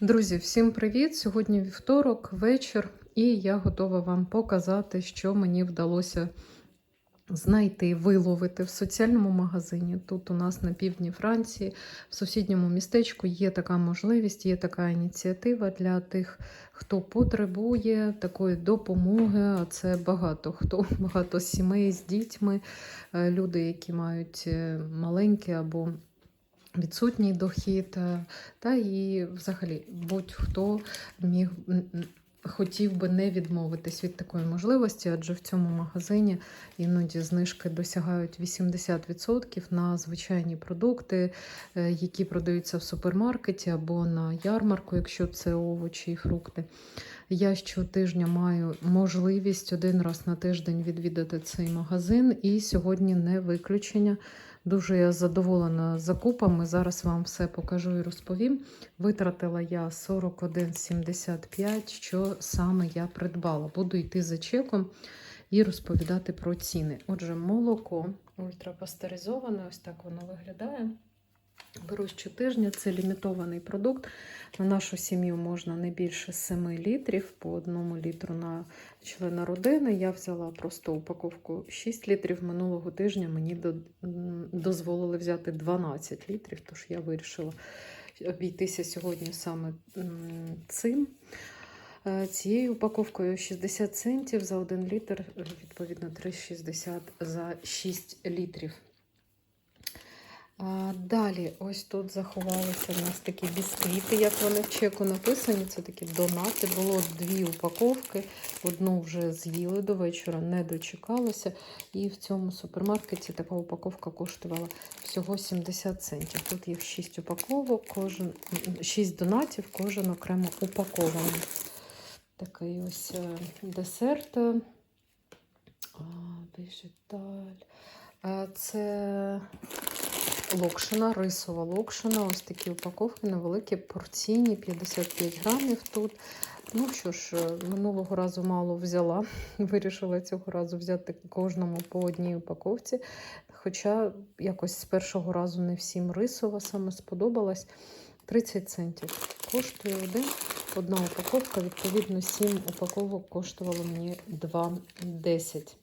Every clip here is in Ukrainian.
Друзі, всім привіт! Сьогодні вівторок, вечір, і я готова вам показати, що мені вдалося знайти, виловити в соціальному магазині. Тут у нас на півдні Франції, в сусідньому містечку є така можливість, є така ініціатива для тих, хто потребує такої допомоги. А це багато хто, багато сімей з дітьми, е, люди, які мають е, маленькі або відсутній дохід, е, та і взагалі будь-хто міг хотів би не відмовитись від такої можливості, адже в цьому магазині іноді знижки досягають 80% на звичайні продукти, е, які продаються в супермаркеті або на ярмарку, якщо це овочі і фрукти. Я щотижня маю можливість один раз на тиждень відвідати цей магазин, і сьогодні не виключення. Дуже я задоволена закупами. Зараз вам все покажу і розповім. Витратила я 41,75, що саме я придбала. Буду йти за чеком і розповідати про ціни. Отже, молоко ультрапастеризоване, ось так воно виглядає. Беру щотижня, це лімітований продукт. На нашу сім'ю можна не більше 7 літрів по одному літру на члена родини. Я взяла просто упаковку 6 літрів. Минулого тижня мені дозволили взяти 12 літрів, тож я вирішила обійтися сьогодні саме цим. Е, Цією упаковкою 60 центів за 1 літр, відповідно 3,60 за 6 літрів. А, Далі, ось тут заховалися в нас такі бісквіти, як вони в чеку написані. Це такі донати. Було дві упаковки. Одну вже з'їли до вечора, не дочекалося. І в цьому супермаркеті така упаковка коштувала всього 70 центів. Тут їх 6 упаковок, кожен 6 донатів, кожен окремо упакований. Такий ось е, десерт. А. А, Це локшина, рисова локшина. Ось такі упаковки невеликі, порційні, 55 грамів тут. Ну що ж, е, минулого разу мало взяла. Вирішила цього разу взяти кожному по одній упаковці. Хоча якось з першого разу не всім рисова саме сподобалась. 30 центів коштує один. Одна упаковка, відповідно, 7 упаковок коштувало мені 2,10.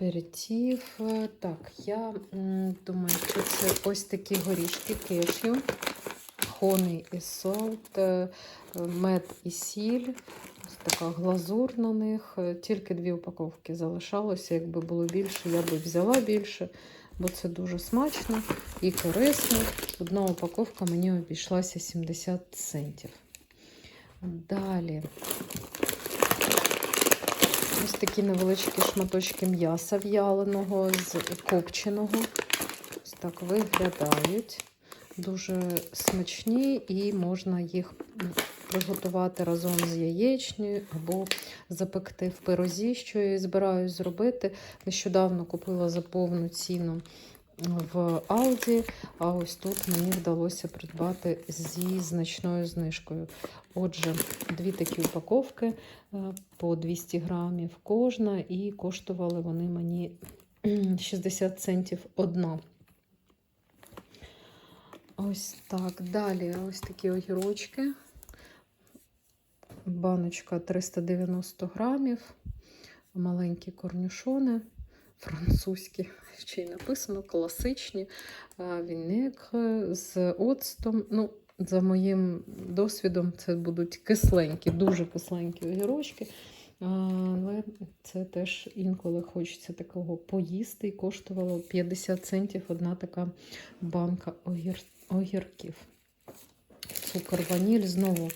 А, Меланж, аперитив. Е, Так, я думаю, що це ось такі горішки кешю, хоний і солт, е, мед і сіль. Ось така глазур на них. Е, Тільки дві упаковки залишалося. Якби було більше, я би взяла більше, бо це дуже смачно і корисно. Одна упаковка мені обійшлася 70 центів. Далі. Ось такі невеличкі шматочки м'яса в'яленого з копченого. Ось так виглядають. Дуже смачні і можна їх приготувати разом з яєчнею або запекти в пирозі, що я збираюсь зробити. Нещодавно купила за повну ціну в Алді, а ось тут мені вдалося придбати зі значною знижкою. Отже, дві такі упаковки е, по 200 грамів кожна, і коштували вони мені 60 центів одна. Ось так. Далі ось такі огірочки. Баночка 390 грамів, маленькі корнюшони, французькі, ще й написано, класичні. Віник з оцтом. Ну, за моїм досвідом, це будуть кисленькі, дуже кисленькі огірочки. Але це теж інколи хочеться такого поїсти і коштувало 50 центів одна така банка огір... огірків. Цукор ваніль знову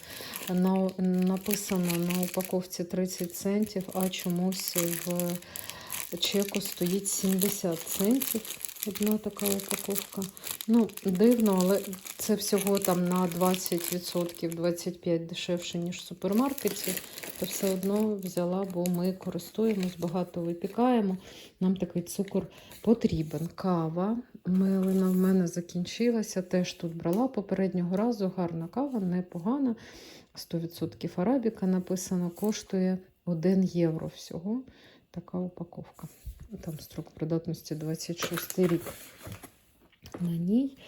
на, написано на упаковці 30 центів, а чомусь в чеку стоїть 70 центів. Одна така упаковка. Ну, дивно, але це всього там на 20%, 25% дешевше, ніж в супермаркеті. То все одно взяла, бо ми користуємось, багато випікаємо. Нам такий цукор потрібен. Кава. Милина в мене закінчилася. Теж тут брала попереднього разу. Гарна кава, непогана. 100% арабіка написано, коштує 1 євро всього. Така упаковка. Там строк придатності 26 рік. на ній.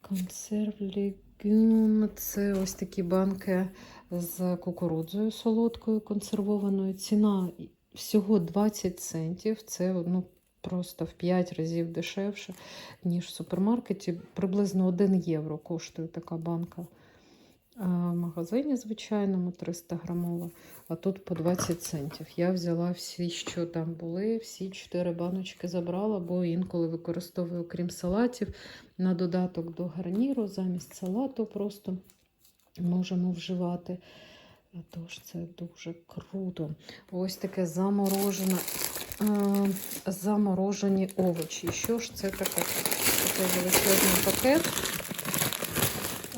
Консерв легюм. Це ось такі банки з кукурудзою солодкою консервованою. Ціна всього 20 центів. Це ну, просто в 5 разів дешевше, ніж в супермаркеті. Приблизно 1 євро коштує така банка. В магазині звичайному 300 грамова, а тут по 20 центів. Я взяла всі, що там були, всі 4 баночки забрала, бо інколи використовую, крім салатів, на додаток до гарніру, замість салату просто можемо вживати. Тож це дуже круто. Ось таке заморожене, заморожені овочі. Що ж це таке? Такий величезний пакет.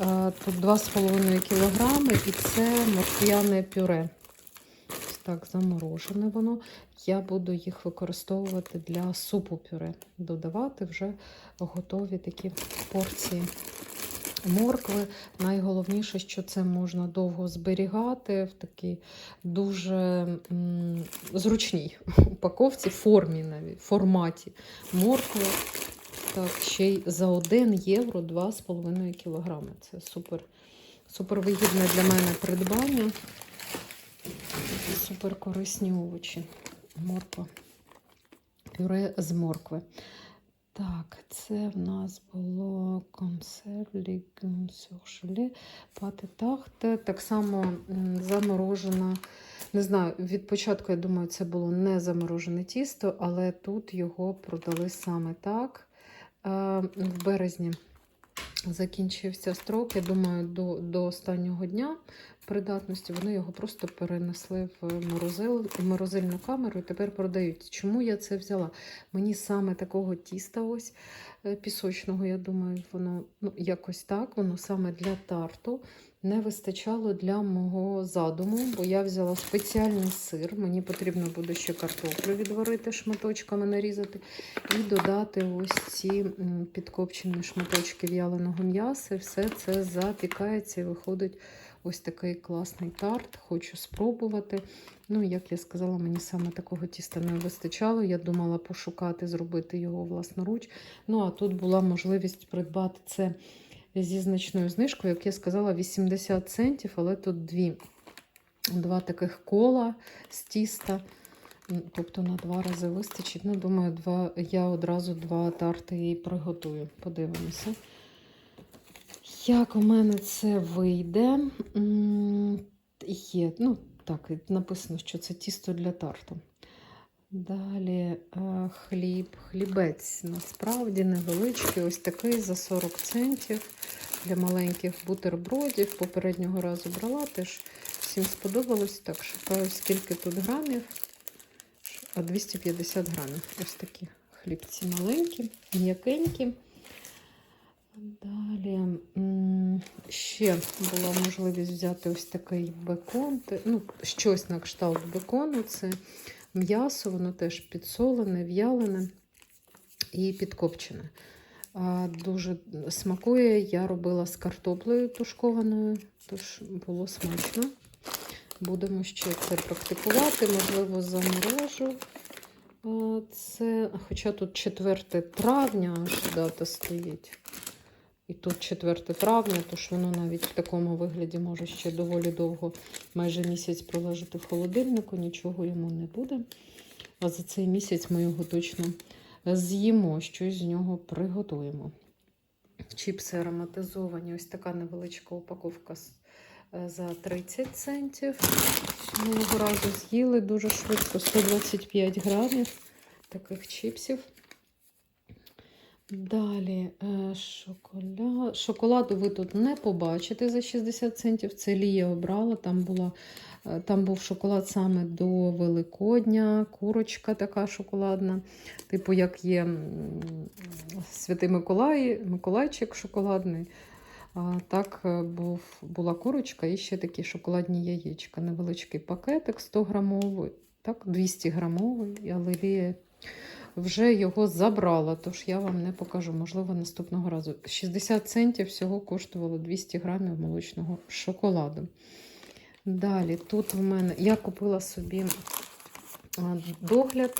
Е, Тут 2,5 кг і це морквяне пюре. Ось так заморожене воно. Я буду їх використовувати для супу пюре. Додавати вже готові такі порції моркви. Найголовніше, що це можна довго зберігати в такій дуже зручній упаковці, формі навіть, форматі моркви. Так, ще й за 1 євро 2,5 кг. Це супер, супер вигідне для мене придбання. Супер корисні овочі. Морква. Пюре з моркви. Так, це в нас було консерв лігюн сюршеле, пати тахте. Так само заморожена. Не знаю, від початку, я думаю, це було не заморожене тісто, але тут його продали саме так. Е, В березні закінчився строк. Я думаю, до, до останнього дня придатності вони його просто перенесли в морозил, морозильну камеру і тепер продають. Чому я це взяла? Мені саме такого тіста, ось е, пісочного, я думаю, воно ну, якось так, воно саме для тарту. Не вистачало для мого задуму, бо я взяла спеціальний сир. Мені потрібно буде ще картоплю відварити, шматочками нарізати, і додати ось ці підкопчені шматочки в'яленого м'яса. Все це запікається і виходить ось такий класний тарт. Хочу спробувати. Ну, як я сказала, мені саме такого тіста не вистачало. Я думала пошукати, зробити його власноруч. Ну, а тут була можливість придбати це зі значною знижкою, як я сказала, 80 центів, але тут дві, два таких кола з тіста. Тобто на два рази вистачить. Ну, думаю, два, я одразу два тарти і приготую. Подивимося. Як у мене це вийде? Є, ну, так, написано, що це тісто для тарту. Далі е, хліб, хлібець насправді невеличкий, ось такий за 40 центів для маленьких бутербродів. Попереднього разу брала, теж всім сподобалось. Так, шукаю, скільки тут грамів. А 250 грамів. Ось такі хлібці маленькі, м'якенькі. Далі ще була можливість взяти ось такий бекон. Ну, щось на кшталт бекону. Це м'ясо, воно теж підсолене, в'ялене і підкопчене. Дуже смакує. Я робила з картоплею тушкованою, тож було смачно. Будемо ще це практикувати, можливо, заморожу. Це, хоча тут 4 травня аж дата стоїть. І тут 4 травня, тож воно навіть в такому вигляді може ще доволі довго, майже місяць пролежати в холодильнику, нічого йому не буде. А за цей місяць ми його точно з'їмо, щось з нього приготуємо. Чіпси ароматизовані, ось така невеличка упаковка е, за 30 центів. Минулого разу з'їли дуже швидко, 125 грамів таких чіпсів. Далі е, шоколад. Шоколаду ви тут не побачите за 60 центів. Це Лія обрала. Там, була, е, там був шоколад саме до Великодня, курочка така шоколадна. Типу, як є Святий Миколай, Миколайчик шоколадний. А, так е, був, була курочка і ще такі шоколадні яєчка. Невеличкий пакетик 100 грамовий, так, 200 грамовий, але Лія вже його забрала, тож я вам не покажу, можливо, наступного разу. 60 центів всього коштувало 200 грамів молочного шоколаду. Далі, тут в мене я купила собі догляд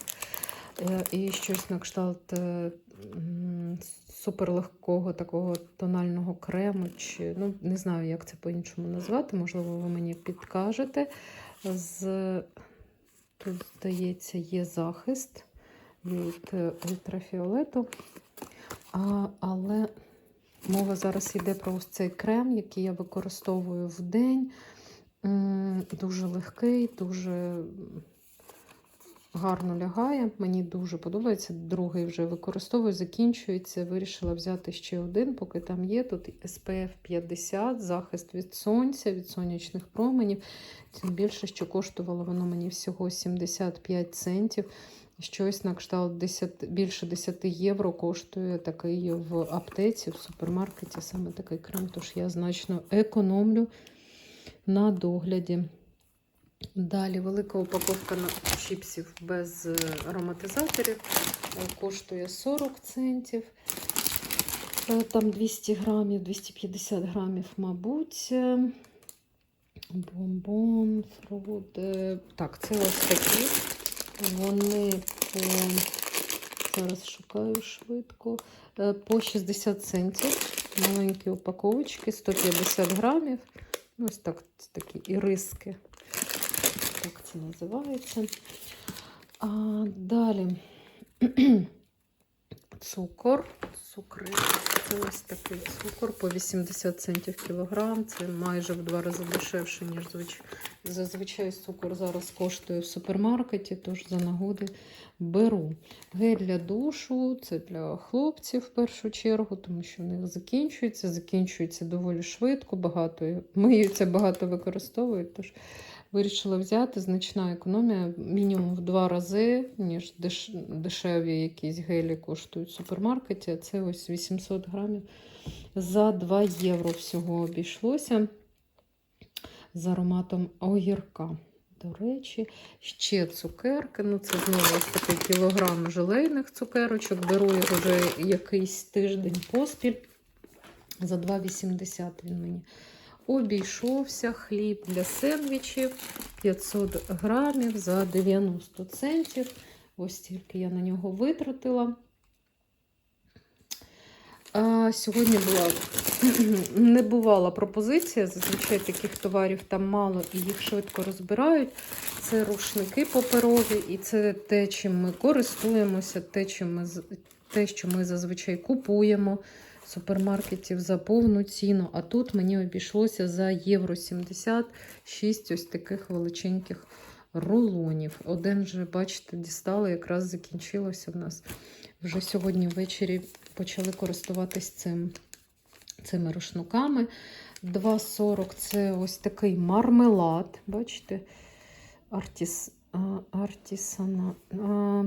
е, і щось на кшталт е, суперлегкого такого тонального крему, чи ну, не знаю, як це по-іншому назвати, можливо, ви мені підкажете. З... Тут, здається, є захист від е, ультрафіолету. А, але мова зараз йде про ось цей крем, який я використовую в день. Дуже легкий, дуже гарно лягає. Мені дуже подобається. Другий вже використовую, закінчується. Вирішила взяти ще один, поки там є. Тут SPF 50, захист від сонця, від сонячних променів. Тим більше, що коштувало воно мені всього 75 центів. Щось на кшталт 10, більше 10 євро коштує такий в аптеці, в супермаркеті, саме такий крем. Тож я значно економлю на догляді. Далі велика упаковка на- чіпсів без е, ароматизаторів е, коштує 40 центів. Е, Там 200 грамів, 250 грамів, мабуть. Бомбон, е, Так, це ось такі. Вони по зараз шукаю швидко. Е, По 60 центів. Маленькі упаковочки, 150 грамів. Ну, Ось так, такі іриски. Так це називається. А, далі цукор. Цукри. Це ось такий цукор по 80 центів кілограм. Це майже в два рази дешевше, ніж звич... зазвичай цукор зараз коштує в супермаркеті, тож за нагоди беру. Гель для душу, це для хлопців в першу чергу, тому що в них закінчується, закінчується доволі швидко, багато миються, багато використовують. Тож вирішила взяти значна економія мінімум в два рази, ніж деш... дешеві якісь гелі коштують в супермаркеті. Це ось 800 грамів за 2 євро всього обійшлося з ароматом огірка. До речі, ще цукерки. Ну, це знову ось такий кілограм желейних цукерочок. Беру їх вже якийсь тиждень поспіль. За 2,80 він мені обійшовся. Хліб для сендвічів 500 грамів за 90 центів. Ось тільки я на нього витратила. А, сьогодні була не бувала пропозиція. Зазвичай таких товарів там мало і їх швидко розбирають. Це рушники паперові, і це те, чим ми користуємося, те, чим ми, те, що ми зазвичай купуємо супермаркетів за повну ціну. А тут мені обійшлося за євро 76 ось таких величеньких рулонів. Один вже, бачите, дістали, якраз закінчилося в нас. Вже сьогодні ввечері почали користуватись цим, цими рушниками. 2,40 це ось такий мармелад. Бачите? Артіс, артісана. А,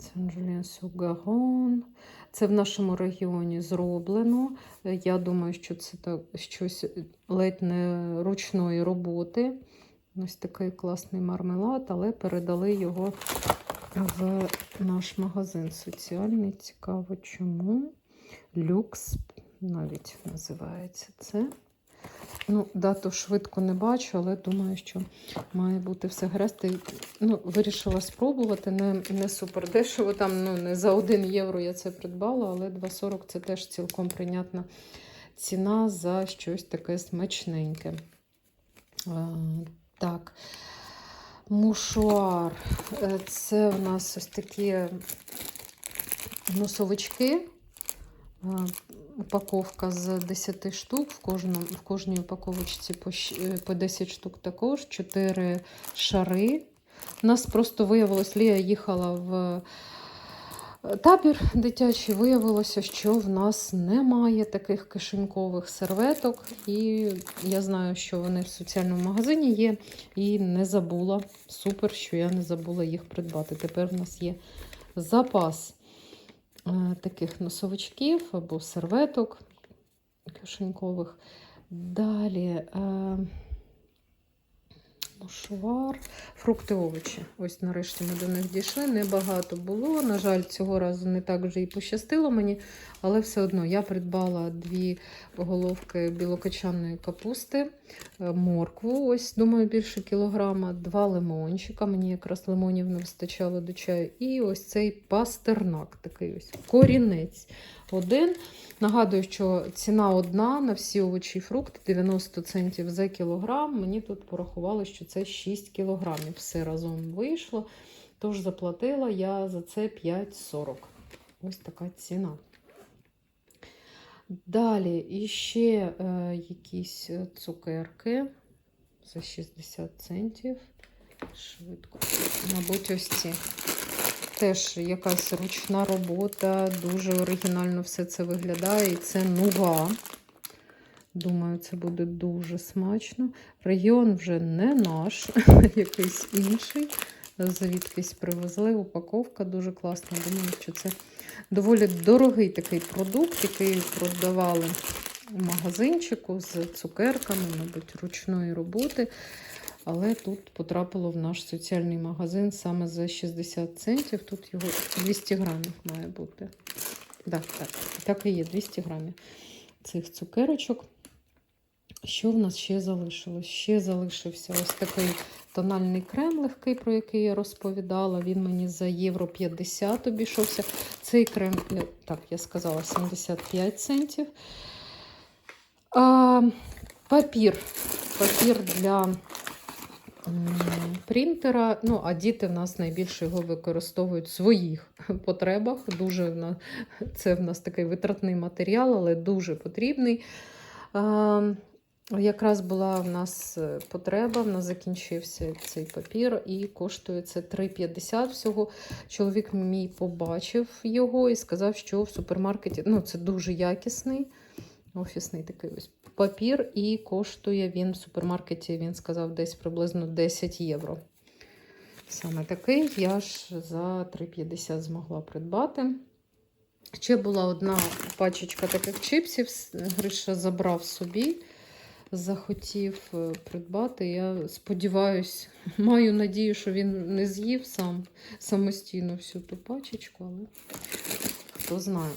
Сен-Жулien Сугарон. Це в нашому регіоні зроблено. Е, Я думаю, що це так, щось ледь не ручної роботи. Ось такий класний мармелад, але передали його в наш магазин соціальний. Цікаво, чому. Люкс навіть називається це. Ну, дату швидко не бачу, але думаю, що має бути все гаразд. Ну, вирішила спробувати. Не, не супер дешево. Там ну, не за 1 євро я це придбала, але 2,40 це теж цілком прийнятна ціна за щось таке смачненьке. А, так. Мушуар. Е, Це в нас ось такі носовички. Е, Упаковка з 10 штук. В, кожному, в кожній упаковочці по, е, по 10 штук також, 4 шари. У нас просто виявилось, Лія їхала в е, табір дитячий. Виявилося, що в нас немає таких кишенькових серветок. І я знаю, що вони в соціальному магазині є. І не забула. Супер, що я не забула їх придбати. Тепер в нас є запас таких носовичків або серветок кишенькових. Далі мушуар, фрукти, овочі. Ось нарешті ми до них дійшли. Небагато було. На жаль, цього разу не так вже і пощастило мені, але все одно я придбала дві головки білокочанної капусти, е, моркву, ось, думаю, більше кілограма, два лимончика. Мені якраз лимонів не вистачало до чаю. І ось цей пастернак, такий ось корінець. Один. Нагадую, що ціна одна на всі овочі і фрукти 90 центів за кілограм. Мені тут порахували, що це 6 кілограмів. Все разом вийшло. Тож заплатила я за це 5,40. Ось така ціна. Далі іще е, якісь цукерки за 60 центів. Швидко. Мабуть, ось ці. Теж якась ручна робота, дуже оригінально все це виглядає. І це нуга. Думаю, це буде дуже смачно. Регіон вже не наш, якийсь інший. Звідкись привезли. Упаковка дуже класна. Думаю, що це доволі дорогий такий продукт, який продавали в магазинчику з цукерками, мабуть, ручної роботи. Але тут потрапило в наш соціальний магазин саме за 60 центів. Тут його 200 грамів має бути. Так, так, так і є 200 грамів цих цукерочок. Що в нас ще залишилось? Ще залишився ось такий тональний крем легкий, про який я розповідала. Він мені за євро 50 обійшовся. Цей крем, е, так, я сказала, 75 центів. А, папір. Папір для принтера. Ну, а діти в нас найбільше його використовують в своїх потребах. Дуже це в нас такий витратний матеріал, але дуже потрібний. Якраз була в нас е, потреба, в нас закінчився цей папір і коштує це 3,50 всього. Чоловік мій побачив його і сказав, що в супермаркеті ну це дуже якісний офісний такий ось папір, і коштує він в супермаркеті, він сказав, десь приблизно 10 євро. Саме такий я ж за 3,50 змогла придбати. Ще була одна пачечка таких чипсів. Гриша забрав собі захотів е, придбати. Я сподіваюся, маю надію, що він не з'їв сам самостійно всю ту пачечку, але хто знає.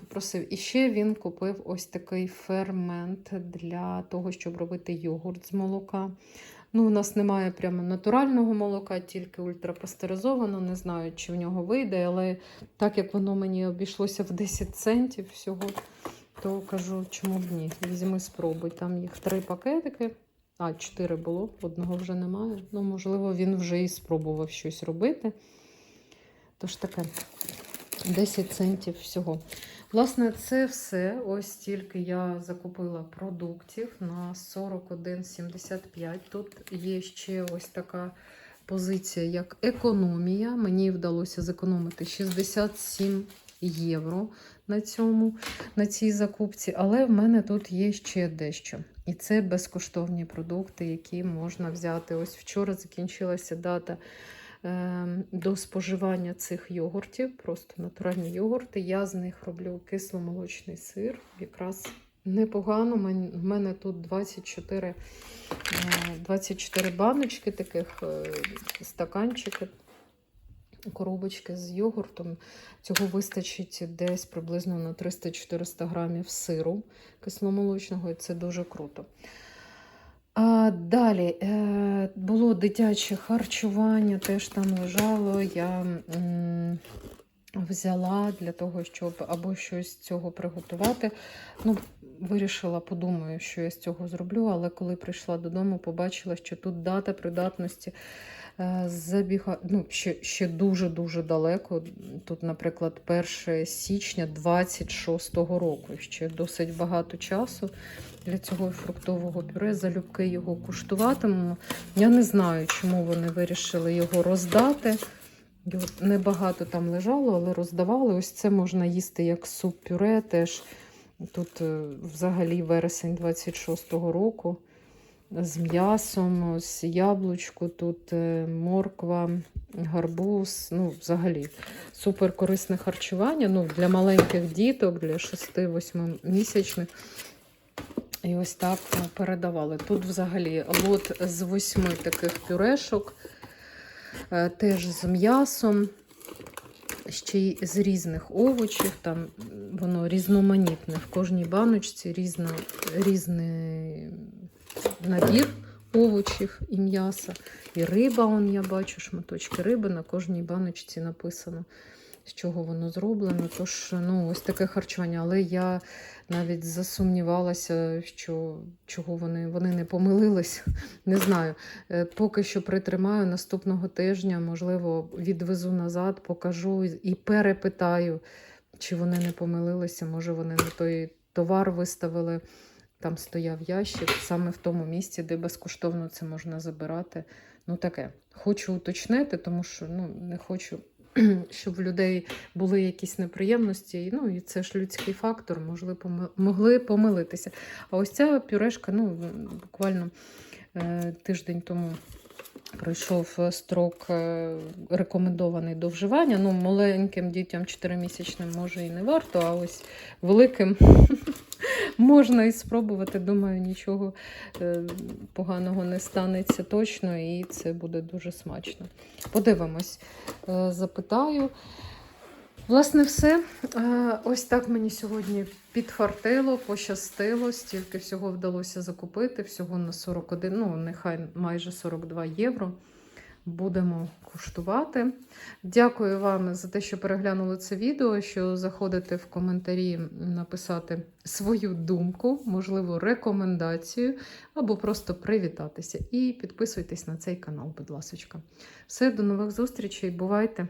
Попросив. І ще він купив ось такий фермент для того, щоб робити йогурт з молока. Ну, У нас немає прямо натурального молока, тільки ультрапастеризовано. Не знаю, чи в нього вийде, але так як воно мені обійшлося в 10 центів всього, то кажу, чому б ні? Візьми, спробуй. Там їх три пакетики. А, чотири було, одного вже немає. Ну, можливо, він вже і спробував щось робити. Тож таке, 10 центів всього. Власне, це все. Ось тільки я закупила продуктів на 41,75. Тут є ще ось така позиція, як економія. Мені вдалося зекономити 67 євро на цьому, на цій закупці, але в мене тут є ще дещо. І це безкоштовні продукти, які можна взяти. Ось вчора закінчилася дата до споживання цих йогуртів, просто натуральні йогурти. Я з них роблю кисломолочний сир. Якраз непогано. В мене тут 24 24 баночки таких е, стаканчики коробочки з йогуртом. Цього вистачить десь приблизно на 300-400 грамів сиру кисломолочного, і це дуже круто. А Далі е, було дитяче харчування, теж там лежало. Я взяла для того, щоб або щось з цього приготувати. Ну, Вирішила, подумаю, що я з цього зроблю, але коли прийшла додому, побачила, що тут дата придатності Е, забіга... ну, ще дуже-дуже далеко. Тут, наприклад, 1 січня 26-го року. Ще досить багато часу для цього фруктового пюре. Залюбки його куштуватимемо. Я не знаю, чому вони вирішили його роздати. Небагато там лежало, але роздавали. Ось це можна їсти як суп-пюре. Теж тут е, взагалі вересень 26-го року з м'ясом, ось яблучко, тут е, морква, гарбуз. Ну, взагалі, супер корисне харчування ну, для маленьких діток, для 6-8 місячних. І ось так передавали. Тут взагалі лот з восьми таких пюрешок, теж з м'ясом, ще й з різних овочів. Там воно різноманітне. В кожній баночці різна, різний набір овочів і м'яса. І риба, он, я бачу, шматочки риби на кожній баночці написано. З чого воно зроблено. Тож, ну, ось таке харчування. Але я навіть засумнівалася, що чого вони, вони не помилились. Не знаю. Е, Поки що притримаю наступного тижня, можливо, відвезу назад, покажу і перепитаю, чи вони не помилилися, може вони не той товар виставили. Там стояв ящик саме в тому місці, де безкоштовно це можна забирати. Ну таке. Хочу уточнити, тому що ну, не хочу, щоб в людей були якісь неприємності. Ну і це ж людський фактор, могли, поми- могли помилитися. А ось ця пюрешка, ну буквально е, тиждень тому. Пройшов е, строк е, рекомендований до вживання. Ну, маленьким дітям 4-місячним може і не варто, а ось великим можна і спробувати. Думаю, нічого е, поганого не станеться точно, і це буде дуже смачно. Подивимось, Е, запитаю. Власне, все. Е, Ось так мені сьогодні підфартило, пощастило, стільки всього вдалося закупити, всього на 41, ну нехай майже 42 євро. Будемо куштувати. Дякую вам за те, що переглянули це відео, що заходите в коментарі написати свою думку, можливо, рекомендацію, або просто привітатися. І підписуйтесь на цей канал, будь ласка. Все, до нових зустрічей, бувайте!